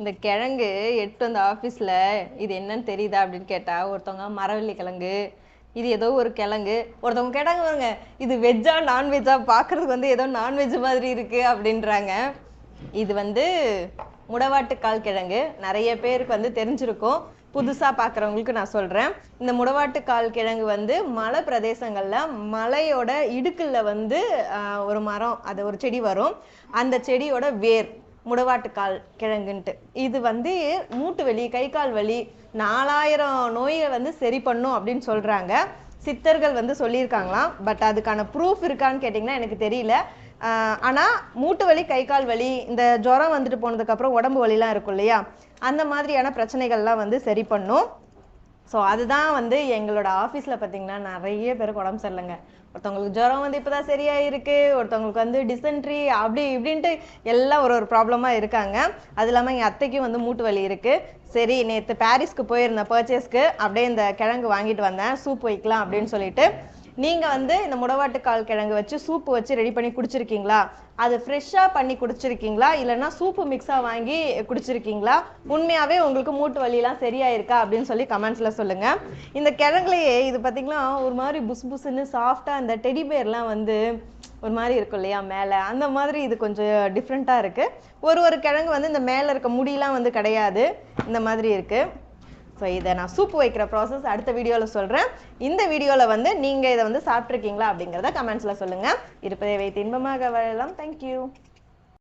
இந்த கிழங்கு எட்டு வந்த ஆஃபீஸில் இது என்னன்னு தெரியுதா அப்படின்னு கேட்டால் ஒருத்தவங்க மரவள்ளி கிழங்கு இது ஏதோ ஒரு கிழங்கு. ஒருத்தவங்க கேட்டாங்க பாருங்க இது வெஜ்ஜா நான்வெஜ்ஜா பார்க்குறதுக்கு வந்து ஏதோ நான்வெஜ் மாதிரி இருக்குது அப்படின்றாங்க. இது வந்து முடவாட்டுக்கால் கிழங்கு. நிறைய பேருக்கு வந்து தெரிஞ்சிருக்கும். புதுசாக பார்க்குறவங்களுக்கு நான் சொல்கிறேன் இந்த முடவாட்டுக்கால் கிழங்கு வந்து மலை பிரதேசங்களில் மலையோட இடுக்கில் வந்து ஒரு மரம் அது ஒரு செடி வரும். அந்த செடியோட வேர். முடவாட்டுக்கால் கிழங்குன்ட்டு. இது வந்து மூட்டு வலி கை கால் வலி நாலாயிரம் நோயை வந்து சரி பண்ணும் அப்படின்னு சொல்கிறாங்க சித்தர்கள் வந்து சொல்லியிருக்காங்களாம். பட் அதுக்கான ப்ரூஃப் இருக்கான்னு கேட்டிங்கன்னா எனக்கு தெரியல. ஆனால் மூட்டு வலி கை கால் வலி இந்த ஜுரம் வந்துட்டு போனதுக்கப்புறம் உடம்பு வலிலாம் இருக்கும் இல்லையா? அந்த மாதிரியான பிரச்சனைகள்லாம் வந்து சரி பண்ணும். ஸோ அதுதான் வந்து எங்களோட ஆஃபீஸில் பார்த்தீங்கன்னா நிறைய பேருக்கு உடம்பு சரியில்லைங்க. ஒருத்தவங்களுக்கு ஜுரம் வந்து இப்போ தான் சரியாயிருக்கு ஒருத்தவங்களுக்கு வந்து டிசென்ட்ரி அப்படி இப்படின்ட்டு எல்லாம் ஒரு ஒரு ப்ராப்ளமாக இருக்காங்க. அது இல்லாமல் எங்கள் அத்தைக்கும் வந்து மூட்டு வலி இருக்குது சரி நேற்று பாரிஸ்க்கு போயிருந்தேன் பர்ச்சேஸ்க்கு அப்படியே இந்த கிழங்கு வாங்கிட்டு வந்தேன். சூப் வைக்கலாம் அப்படின்னு சொல்லிட்டு நீங்கள் வந்து இந்த முடவாட்டுக்கால் கிழங்கு வச்சு சூப்பு வச்சு ரெடி பண்ணி குடிச்சிருக்கீங்களா? அது ஃப்ரெஷ்ஷாக பண்ணி குடிச்சிருக்கீங்களா? இல்லைன்னா சூப்பு மிக்ஸாக வாங்கி குடிச்சிருக்கீங்களா? உண்மையாகவே உங்களுக்கு மூட்டு வலியெலாம் சரியாயிருக்கா? அப்படின்னு சொல்லி கமெண்ட்ஸில் சொல்லுங்கள் இந்த கிழங்குலையே இது பார்த்திங்களா ஒரு மாதிரி புஸ் புஸ்ன்னு சாஃப்டாக அந்த டெடி பேர்லாம் வந்து ஒரு மாதிரி இருக்கும் இல்லையா மேலே. அந்த மாதிரி இது கொஞ்சம் டிஃப்ரெண்ட்டாக இருக்குது ஒரு ஒரு கிழங்கு வந்து இந்த மேலே இருக்க முடியெலாம் வந்து கிடையாது. இந்த மாதிரி இருக்குது ஸோ இதை நான் சூப் வைக்கிற ப்ராசஸ் அடுத்த வீடியோவில் சொல்கிறேன் இந்த வீடியோவில் வந்து நீங்கள் இதை வந்து சாப்பிட்ருக்கீங்களா அப்படிங்கிறத கமெண்ட்ஸில் சொல்லுங்கள் இருப்பதை வைத்து இன்பமாக வாழலாம். தேங்க்யூ